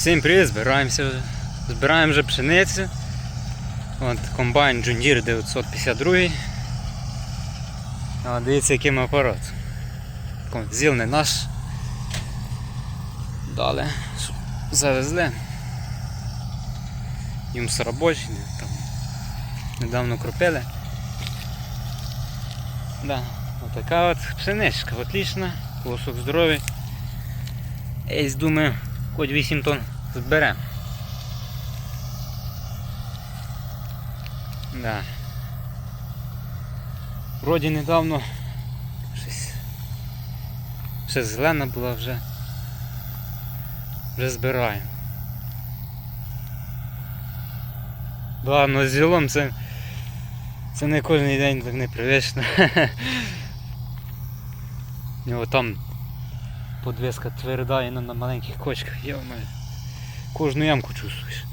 Всім привіт, збираємося. Збираємо вже пшеницю. От комбайн Deere 952. А, дивіться, який ми апарат. Зіл не наш. Далі. Завезли. Їм робочий, там недавно кропили. Да, отака от пшеничка, отлічна, колосок здоровий. Ейс, думаю, хоч 8 тонн зберемо. Да. Вроді недавно щось. Ще зелена була вже. Вже збираємо. Да, з зілом це. Це не кожен день так непривично. Нього там подвеска тверда і на, маленьких кочках. Я Йо, Кожну ямку чувствуєш.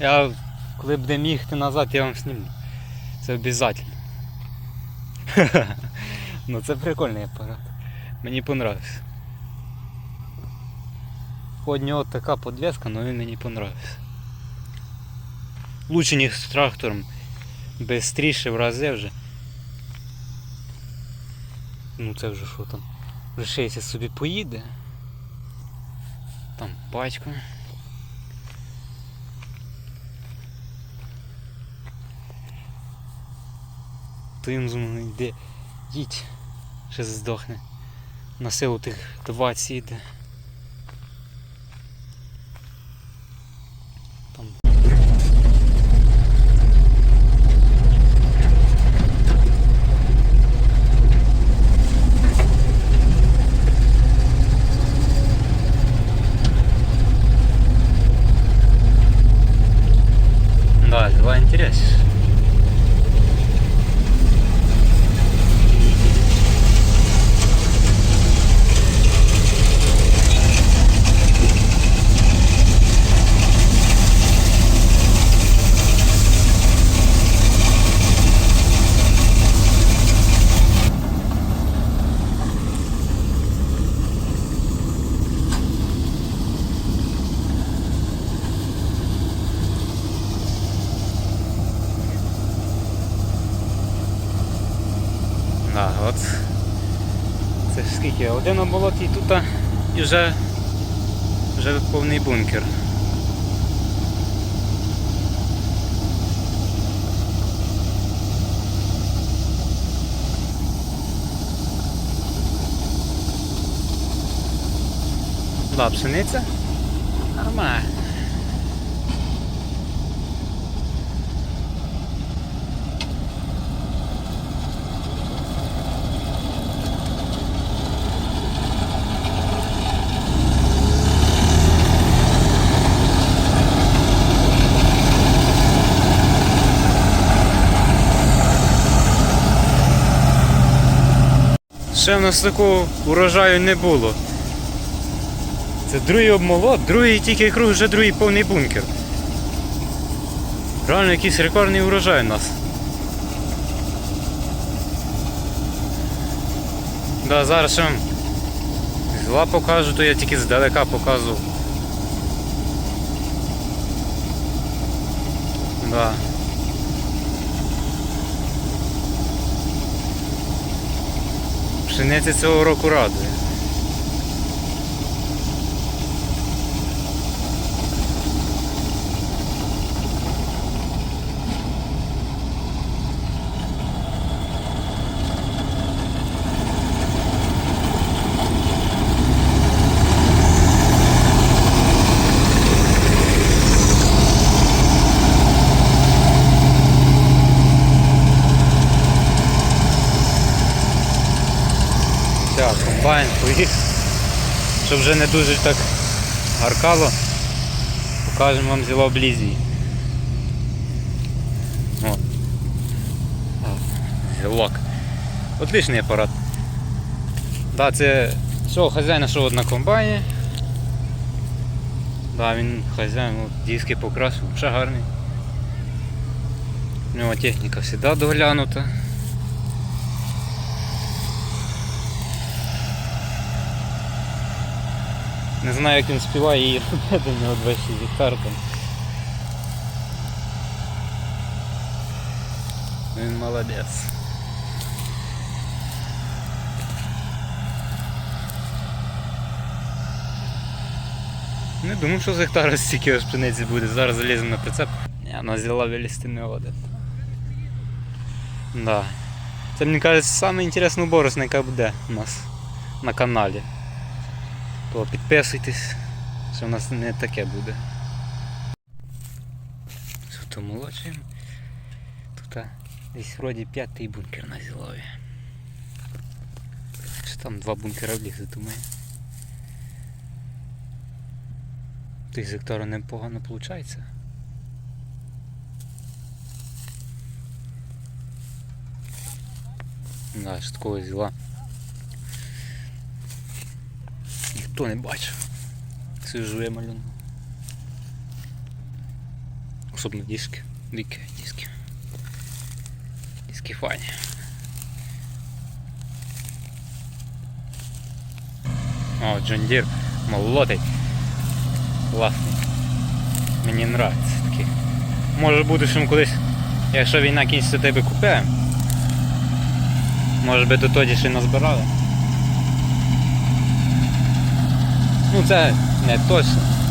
Я коли будемо їхати назад, я вам снімлю. Це обов'язково. ну це прикольний апарат. Мені понравився. У нього така подвеска, але він мені понравився. Лучше ніж з трактором. Бистріше в рази вже. Ну це вже що там. Вже 60 собі поїде. Там з мною йде. Їдь. Ще здохне. На силу тих 20 йде. Там Да, два интереснее. Да, от. Це ж скільки? Один на болоті і тут і вже, вже повний бункер. Да, пшениця? Нормально. Ще в нас такого урожаю не було. Це другий обмолот, другий тільки круг, вже другий повний бункер. Реально якийсь рекордний урожай у нас. Да, зараз ще зла покажу, то я тільки здалека показував. Да. Пшениця цього року радує. Так, комбайн поїхав. Щоб вже не дуже так гаркало, покажемо вам зіло облізії. Зілок. Отличний апарат. Да, це цього хазяїна, що от на комбайні. Да, він хазяїн, диски покрасив, ще гарний. У нього техніка завжди доглянута. Не знаю, як він співає її робити, в нього 26 гектар там. Він молодець. Не думав, що з гектара стільки аж пшениці буде. Зараз заліземо на прицеп. Ні, вона взяла вилізти не один. Да. Це мені кажеться інтересна борозна, яка буде у нас на каналі. То підписуйтесь, що в нас не таке буде. Тут молодшим. Тут десь вроді п'ятий бункер на зілові. Чи там два бункера влізли, думаю. Тих з гектара непогано виходить. Да, ж такого взяла. Ніхто не бачив. Я малюнку. Особливо диски. Дикі диски. Диски файні. О, Джон Дір молодий. Класний. Мені нравиться такий. Може буде, що колись, якщо війна кінчиться, тебе купимо. Може би до тоді ще назбирали. Ну це не точно.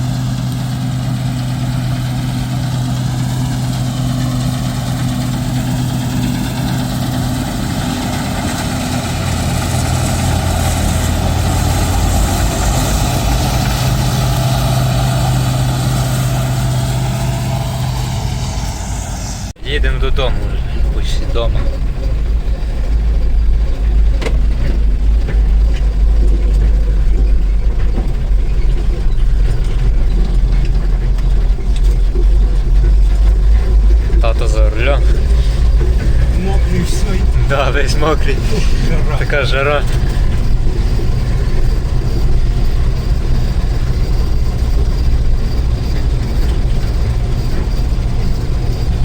Мокрий. Така жара.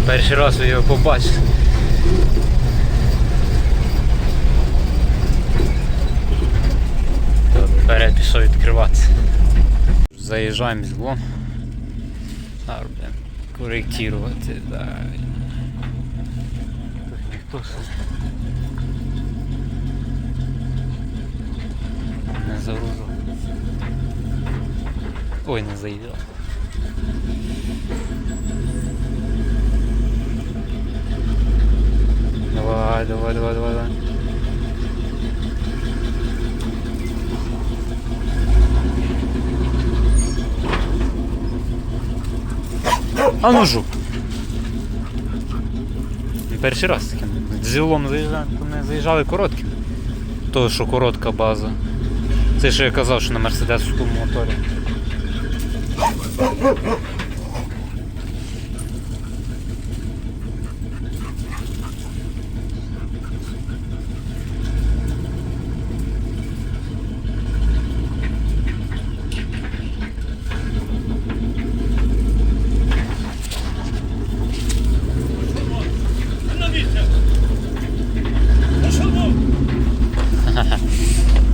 Перший раз ви його побачите. То Вперед пішов відкриватися. Заїжджаємо з злом. А, будемо коректувати. Да. Ніхто не загрузив. Ой, не заїжджав. Давай, давай, давай, давай, давай. А ну жук. Перший раз таким. З зілом заїжджаємо, то не заїжджали коротким. То, що коротка база. Це що я казав, що на мерседесовському моторі.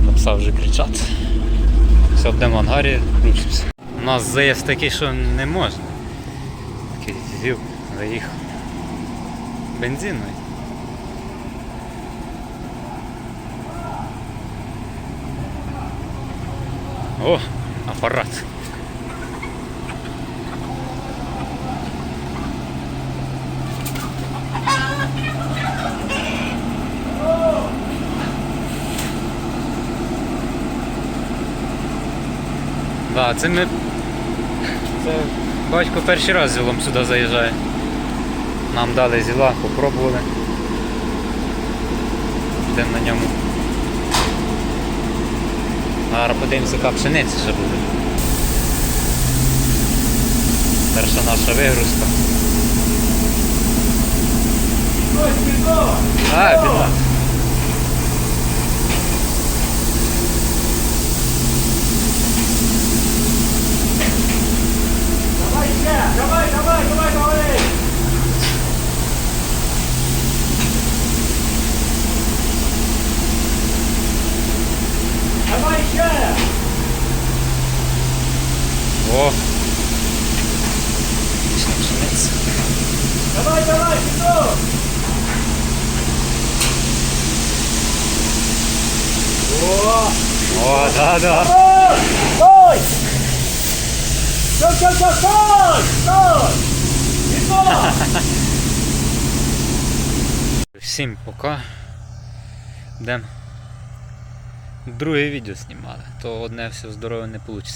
Написав вже кричати. Все, будемо в ангарі, включимося. У нас заїзд такий, що не можна. Такий зів, заїхав. Бензиною. О, апарат. Да, це ми. Це батько перший раз зілом сюди заїжджає. Нам дали зіла, попробували. Йдемо на ньому. Зараз подивимося, яка пшениця ще буде. Перша наша вигрузка. А, біда. Давай ще, давай, давай, давай, давай. Давай ще. О! Пішла пшениця. Давай, давай, иду! О! О, да, да. Стой! Стой! Стой, стой, стой, стой! Стой! Всім пока. Йдемо друге відео знімали, то одне все здорове не вийде.